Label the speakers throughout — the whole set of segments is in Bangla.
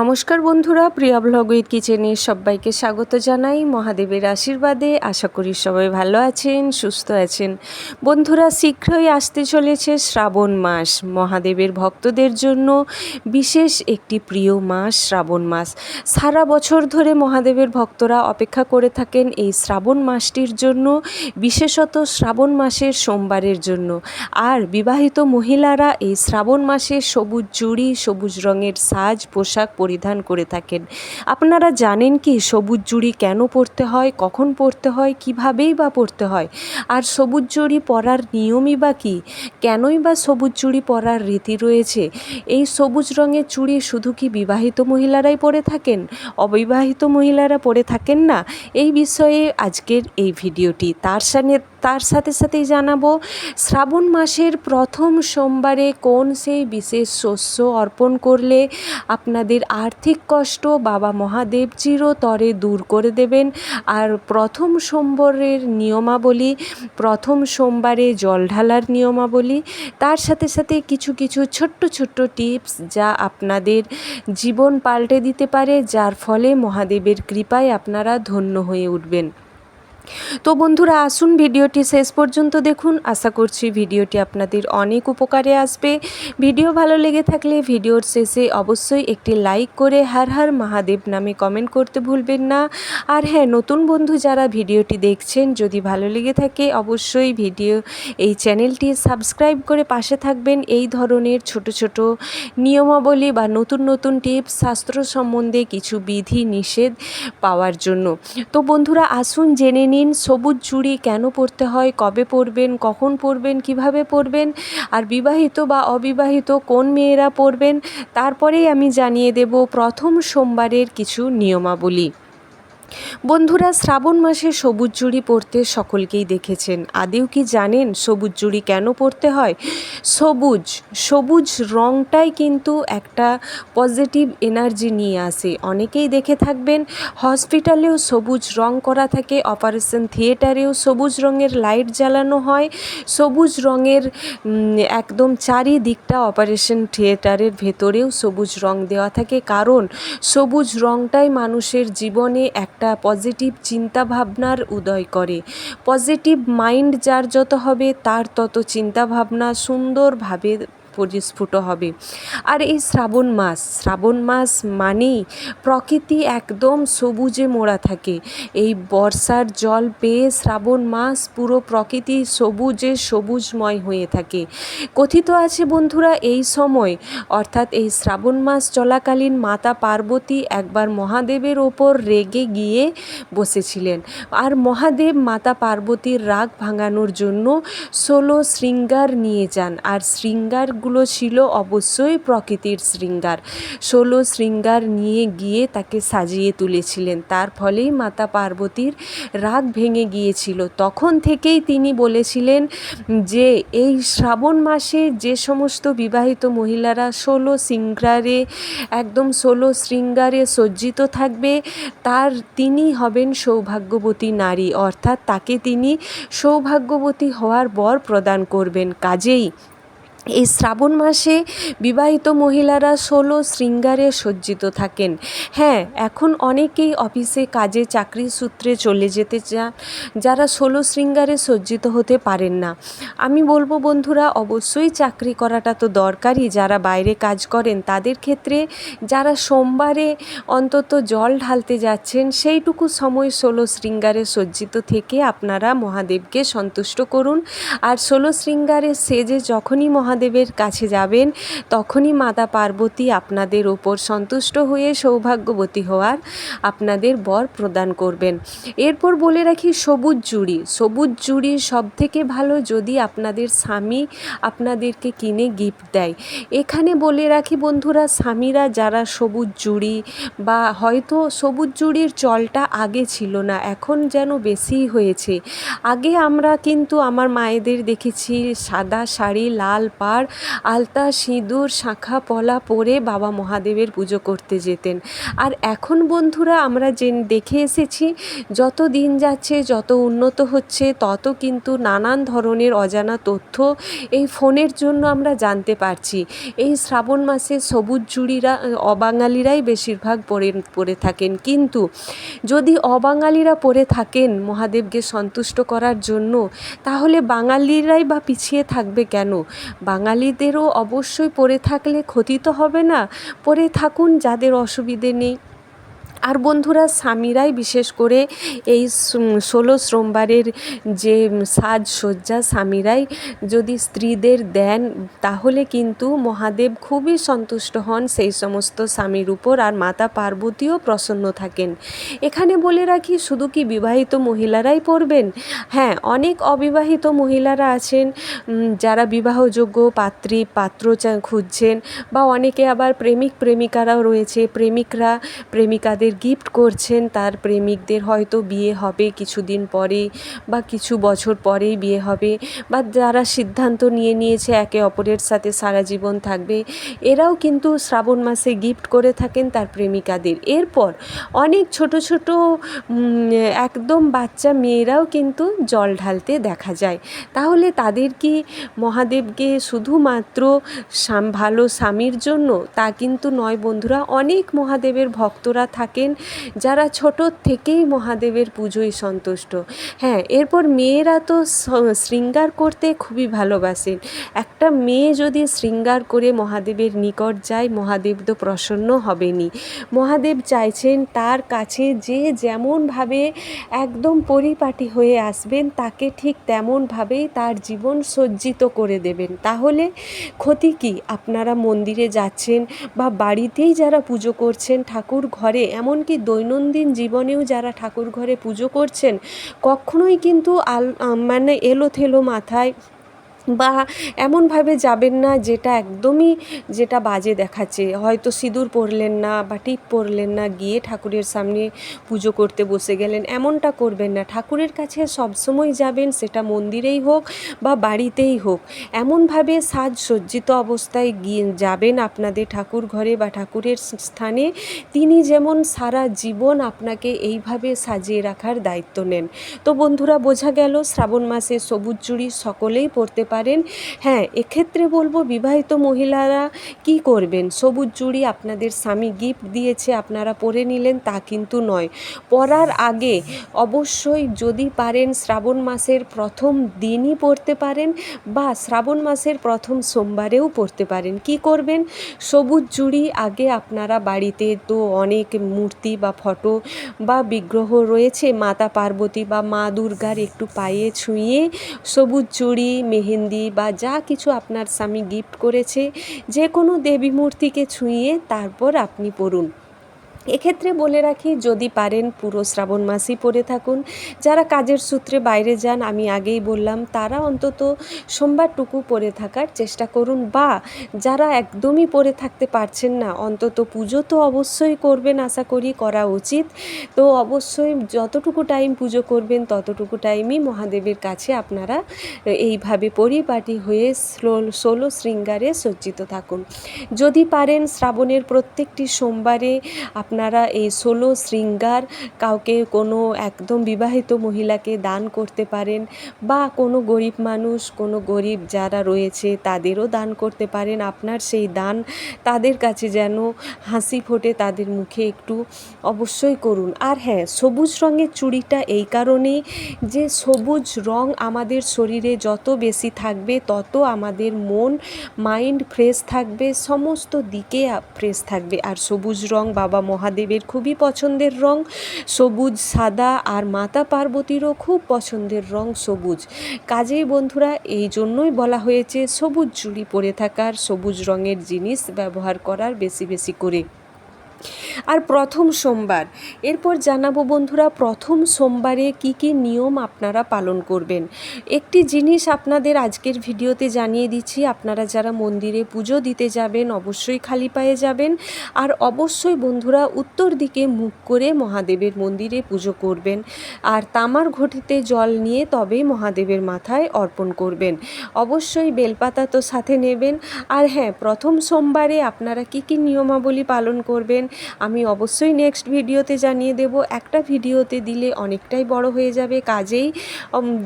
Speaker 1: নমস্কার বন্ধুরা, প্রিয়া ব্লগ উইথ কিচেনে সবাইকে স্বাগত জানাই। মহাদেবের আশীর্বাদে আশা করি সবাই ভালো আছেন, সুস্থ আছেন। বন্ধুরা, শীঘ্রই আসতে চলেছে শ্রাবণ মাস। মহাদেবের ভক্তদের জন্য বিশেষ একটি প্রিয় মাস শ্রাবণ মাস। সারা বছর ধরে মহাদেবের ভক্তরা অপেক্ষা করে থাকেন এই শ্রাবণ মাসটির জন্য, বিশেষত শ্রাবণ মাসের সোমবারের জন্য। আর বিবাহিত মহিলারা এই শ্রাবণ মাসে সবুজ চুড়ি, সবুজ রঙের সাজ, পোশাক পরিধান করে থাকেন। আপনারা জানেন কি, সবুজ চুড়ি কেন পরতে হয়, কখন পরতে হয়, কিভাবেই বা পরতে হয়? আর সবুজ জুড়ি পরার নিয়মই বা কী? কেনই বা সবুজ চুড়ি পরার রীতি রয়েছে? এই সবুজ রঙের চুড়ি শুধু কি বিবাহিত মহিলারাই পরে থাকেন? অবিবাহিত মহিলারা পরে থাকেন না? এই বিষয়ে আজকের এই ভিডিওটি তার সাথে তার সাথে সাথেই জানাব, শ্রাবণ মাসের প্রথম সোমবারে কোন সেই বিশেষ শস্য অর্পণ করলে আপনাদের আর্থিক কষ্ট বাবা মহাদেব চিরতরে দূর করে দেবেন? আর প্রথম সোমবারের নিয়মাবলী, প্রথম সোমবারে জল ঢালার নিয়মাবলী, তার সাথে সাথে কিছু কিছু ছোট্ট ছোট্ট টিপস যা আপনাদের জীবন পাল্টে দিতে পারে, যার ফলে মহাদেবের কৃপায় আপনারা ধন্য হয়ে উঠবেন। তো বন্ধুরা, আসুন ভিডিওটি শেষ পর্যন্ত দেখুন। আশা করছি ভিডিওটি আপনাদের অনেক উপকারে আসবে। ভিডিও ভালো লেগে থাকলে ভিডিওর শেষে অবশ্যই একটি লাইক করে হার হার মহাদেব নামে কমেন্ট করতে ভুলবেন না। আর হ্যাঁ নতুন বন্ধু যারা ভিডিওটি দেখছেন, যদি ভালো লেগে থাকে অবশ্যই ভিডিও, এই চ্যানেলটি সাবস্ক্রাইব করে পাশে থাকবেন। এই ধরনের ছোট ছোট নিয়মাবলী বা নতুন নতুন টিপস, শাস্ত্র সম্বন্ধে কিছু বিধি নিষেধ পাওয়ার জন্য। তো বন্ধুরা, আসুন জেনে নিন সবুজ চুড়ি কেন পরতে হয়? কবে পরবেন? কখন পরবেন? কীভাবে পরবেন? আর বিবাহিত বা অবিবাহিত কোন মেয়েরা পরবেন? তারপরেই আমি জানিয়ে দেব প্রথম সোমবারের কিছু নিয়মাবলী। বন্ধুরা, শ্রাবণ মাসে সবুজ জুড়ি পরতে সকলকেই দেখেছেন। আদেও কি জানেন সবুজ জুড়ি কেন পরতে হয়? সবুজ সবুজ রঙটাই কিন্তু একটা পজিটিভ এনার্জি নিয়ে আসে। অনেকেই দেখে থাকবেন, হসপিটালেও সবুজ রং করা থাকে, অপারেশন থিয়েটারেও সবুজ রঙের লাইট জ্বালানো হয়। সবুজ রঙের একদম চারিদিকটা অপারেশন থিয়েটারের ভেতরেও সবুজ রং দেওয়া থাকে। কারণ সবুজ রঙটাই মানুষের জীবনে একটা একটা পজিটিভ চিন্তাভাবনার উদয় করে। পজিটিভ মাইন্ড যার যত হবে তার তত চিন্তাভাবনা সুন্দরভাবে পরিস্ফুট হবে। আর এই শ্রাবণ মাস শ্রাবণ মাস মানেই প্রকৃতি একদম সবুজে মোড়া থাকে। এই বর্ষার জল পেয়ে শ্রাবণ মাস পুরো প্রকৃতি সবুজে সবুজময় হয়ে থাকে। কথিত আছে বন্ধুরা এই সময়, অর্থাৎ এই শ্রাবণ মাস চলাকালীন মাতা পার্বতী একবার মহাদেবের ওপর রেগে গিয়ে বসেছিলেন। আর মহাদেব মাতা পার্বতীর রাগ ভাঙানোর জন্য ষোলো শৃঙ্গার নিয়ে যান। আর শৃঙ্গার গাছগুলো ছিল অবশ্যই প্রকৃতির শৃঙ্গার। ষোলো শৃঙ্গার নিয়ে গিয়ে তাকে সাজিয়ে তুলেছিলেন। তার ফলেই মাতা পার্বতীর রাগ ভেঙে গিয়েছিল। তখন থেকেই তিনি বলেছিলেন যে, এই শ্রাবণ মাসে যে সমস্ত বিবাহিত মহিলারা ষোলো শৃঙ্গারে, একদম ষোলো শৃঙ্গারে সজ্জিত থাকবে, তার তিনি হবেন সৌভাগ্যবতী নারী। অর্থাৎ তাকে তিনি সৌভাগ্যবতী হওয়ার বর প্রদান করবেন। কাজেই এই শ্রাবণ মাসে বিবাহিত মহিলারা ষোলো শৃঙ্গারে সজ্জিত থাকেন। হ্যাঁ এখন অনেকেই অফিসে কাজে চাকরি সূত্রে চলে যেতে চান, যারা ষোলো শৃঙ্গারে সজ্জিত হতে পারেন না। আমি বলব বন্ধুরা, অবশ্যই চাকরি করাটা তো দরকারই। যারা বাইরে কাজ করেন, তাদের ক্ষেত্রে যারা সোমবারে অন্তত জল ঢালতে যাচ্ছেন, সেইটুকু সময় ষোলো শৃঙ্গারে সজ্জিত থেকে আপনারা মহাদেবকে সন্তুষ্ট করুন। আর ষোলো শৃঙ্গারে সেজে যখনই মহা মহাদেবের কাছে যাবেন, তখনই মাতা পার্বতী আপনাদের ওপর সন্তুষ্ট হয়ে সৌভাগ্যবতী হওয়ার আপনাদের বর প্রদান করবেন। এরপর বলে রাখি সবুজ জুড়ি। সবুজ জুড়ি সব থেকে ভালো যদি আপনাদের স্বামী আপনাদেরকে কিনে গিফট দেয়। এখানে বলে রাখি বন্ধুরা, স্বামীরা যারা সবুজ জুড়ি বা হয়তো সবুজ জুড়ির চলটা আগে ছিল না, এখন যেন বেশি হয়েছে। আগে আমরা কিন্তু আমার মায়েদের দেখেছি সাদা শাড়ি, লাল পাড় আলতা, সিঁদুর, শাঁখা, পলা পরে বাবা মহাদেবের পুজো করতে যেতেন। আর এখন বন্ধুরা আমরা যে দেখে এসেছি, যত দিন যাচ্ছে, যত উন্নত হচ্ছে, তত কিন্তু নানান ধরনের অজানা তথ্য এই ফোনের জন্য আমরা জানতে পারছি। এই শ্রাবণ মাসে সবুজ জুড়িরা, অবাঙালিরাই বেশিরভাগ পরে পরে থাকেন। কিন্তু যদি অবাঙালিরা পরে থাকেন মহাদেবকে সন্তুষ্ট করার জন্য, তাহলে বাঙালিরাই বা পিছিয়ে থাকবে কেন? বাঙালিদেরও অবশ্যই পরে থাকলে ক্ষতি তো হবে না। পরে থাকুন যাদের অসুবিধে নেই। আর বন্ধুরা, স্বামীরাই বিশেষ করে এই ষোলো সোমবারের যে সাজসজ্জা স্বামীরাই যদি স্ত্রীদের দেন, তাহলে কিন্তু মহাদেব খুবই সন্তুষ্ট হন সেই সমস্ত স্বামীর উপর আর মাতা পার্বতীও প্রসন্ন থাকেন। এখানে বলে রাখি, শুধু কি বিবাহিত মহিলারাই পড়বেন? হ্যাঁ অনেক অবিবাহিত মহিলারা আছেন যারা বিবাহযোগ্য পাত্রী, পাত্র খুঁজছেন, বা অনেকে আবার প্রেমিক, প্রেমিকারাও রয়েছে। প্রেমিকরা, প্রেমিকাদের গিফট করছেন, তার প্রেমিকদের হয়তো বিয়ে হবে কিছুদিন পরেই বা কিছু বছর পরেই বিয়ে হবে বা যারা সিদ্ধান্ত নিয়ে নিয়েছে একে অপরের সাথে সারা জীবন থাকবে, এরাও কিন্তু শ্রাবণ মাসে গিফট করে থাকেন তার প্রেমিকাদের। এরপর অনেক ছোট ছোট একদম বাচ্চা মেয়েরাও কিন্তু জল ঢালতে দেখা যায়। তাহলে তাদের কি মহাদেবকে শুধুমাত্র ভালো স্বামীর জন্য? তা কিন্তু নয় বন্ধুরা, অনেক মহাদেবের ভক্তরা থাকেন যারা ছোটোর থেকেই মহাদেবের পুজোয় সন্তুষ্ট। হ্যাঁ এরপর মেয়েরা তো শৃঙ্গার করতে খুবই ভালোবাসেন। একটা মেয়ে যদি শৃঙ্গার করে মহাদেবের নিকট যায়, মহাদেব তো প্রসন্ন হবেনি মহাদেব চাইছেন তার কাছে যে যেমনভাবে একদম পরিপাটি হয়ে আসবেন, তাকে ঠিক তেমনভাবেই তার জীবন সজ্জিত করে দেবেন। তাহলে ক্ষতি কি? আপনারা মন্দিরে যাচ্ছেন বা বাড়িতেই যারা পুজো করছেন, ঠাকুর ঘরে এমনকি দৈনন্দিন জীবনেও যারা ঠাকুর ঘরে পুজো করছেন কখনোই কিন্তু আল মানে এলোথেলো মাথায় বা এমনভাবে যাবেন না যেটা একদমই, যেটা বাজে দেখাচ্ছে। হয়তো সিঁদুর পরলেন না বা টিপ পরলেন না, গিয়ে ঠাকুরের সামনে পুজো করতে বসে গেলেন। এমনটা করবেন না। ঠাকুরের কাছে সবসময় যাবেন, সেটা মন্দিরেই হোক বা বাড়িতেই হোক। এমনভাবে সাজসজ্জিত অবস্থায় গিয়ে যাবেন আপনাদের ঠাকুর ঘরে বা ঠাকুরের স্থানে। তিনি যেমন সারা জীবন আপনাকে এইভাবে সাজিয়ে রাখার দায়িত্ব নেন। তো বন্ধুরা, বোঝা গেল শ্রাবণ মাসে সবুজ চুড়ি সকলেই পরতে পারেন। হ্যাঁ এক্ষেত্রে বলব বিবাহিত মহিলারা কি করবেন? সবুজ চুড়ি আপনাদের স্বামী গিফট দিয়েছে, আপনারা পরে নিলেন, তা কিন্তু নয়। পরার আগে অবশ্যই যদি পারেন শ্রাবণ মাসের প্রথম দিনই পড়তে পারেন বা শ্রাবণ মাসের প্রথম সোমবারেও পড়তে পারেন। কি করবেন? সবুজ চুড়ি আগে আপনারা বাড়িতে তো অনেক মূর্তি বা ফটো বা বিগ্রহ রয়েছে, মাতা পার্বতী বা মা দুর্গার একটু পায়ে ছুঁয়ে সবুজ চুড়ি, মেহেন্দি মেহেন্দি বা যা কিছু আপনার স্বামী গিফট করেছে, যে কোনো দেবী মূর্তিকে ছুঁয়ে তারপর আপনি পড়ুন। এক্ষেত্রে বলে রাখি, যদি পারেন পুরো শ্রাবণ মাসই পরে থাকুন। যারা কাজের সূত্রে বাইরে যান, আমি আগেই বললাম, তারা অন্তত সোমবারটুকু পরে থাকার চেষ্টা করুন বা যারা একদমই পরে থাকতে পারছেন না, অন্তত পুজো তো অবশ্যই করবেন, আশা করি করা উচিত। তো অবশ্যই যতটুকু টাইম পুজো করবেন, ততটুকু টাইমই মহাদেবের কাছে আপনারা এইভাবে পরিপাটি হয়ে ষোলো শৃঙ্গারে সজ্জিত থাকুন। যদি পারেন, শ্রাবণের প্রত্যেকটি সোমবারে আপনারা এই ষোলো শৃঙ্গার কাউকে কোনো একদম বিবাহিত মহিলাকে দান করতে পারেন বা কোনো গরিব মানুষ, কোনো গরিব যারা রয়েছে তাদেরও দান করতে পারেন। আপনার সেই দান তাদের কাছে যেন হাসি ফোটে, তাদের মুখে একটু অবশ্যই করুন। আর হ্যাঁ সবুজ রঙের চুড়িটা এই কারণেই যে সবুজ রং আমাদের শরীরে যত বেশি থাকবে, তত আমাদের মন, মাইন্ড ফ্রেশ থাকবে, সমস্ত দিকে ফ্রেশ থাকবে। আর সবুজ রং বাবা মহাদেবের খুবই পছন্দের রং, সবুজ, সাদা আর মাতা পার্বতীরও খুব পছন্দের রং সবুজ। কাজেই বন্ধুরা, এই জন্যই বলা হয়েছে সবুজ চুড়ি পরে থাকার, সবুজ রঙের জিনিস ব্যবহার করার বেশি বেশি করে। আর প্রথম সোমবার। এরপর জানাব বন্ধুরা, প্রথম সোমবারে কি কি নিয়ম আপনারা পালন করবেন? একটি জিনিস আপনাদের আজকের ভিডিওতে জানিয়ে দিচ্ছি, আপনারা যারা মন্দিরে পুজো দিতে যাবেন, অবশ্যই খালি পায়ে যাবেন। আর অবশ্যই বন্ধুরা, উত্তর দিকে মুখ করে মহাদেবের মন্দিরে পুজো করবেন। আর তামার ঘটিতে জল নিয়ে তবে মহাদেবের মাথায় অর্পণ করবেন। অবশ্যই বেলপাতা তো সাথে নেবেন। আর হ্যাঁ প্রথম সোমবারে আপনারা কি কি নিয়মাবলী পালন করবেন? আমি অবশ্যই নেক্সট ভিডিওতে জানিয়ে দেব। একটা ভিডিওতে দিলে অনেকটাই বড় হয়ে যাবে। কাজেই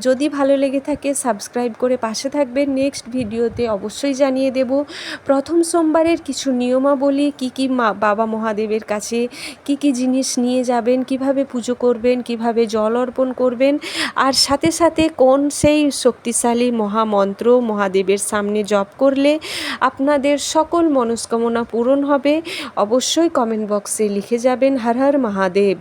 Speaker 1: যদি ভালো লেগে থাকে সাবস্ক্রাইব করে পাশে থাকবেন। নেক্সট ভিডিওতে অবশ্যই জানিয়ে দেব। প্রথম সোমবারের কিছু নিয়মাবলী, কি কি মা, বাবা মহাদেবের কাছে কি কি জিনিস নিয়ে যাবেন, কীভাবে পুজো করবেন, কীভাবে জল অর্পণ করবেন, আর সাথে সাথে কোন সেই শক্তিশালী মহামন্ত্র মহাদেবের সামনে জপ করলে আপনাদের সকল মনস্কামনা পূরণ হবে। অবশ্যই কমেন্ট বক্সে লিখে যাবেন হর হর মহাদেব।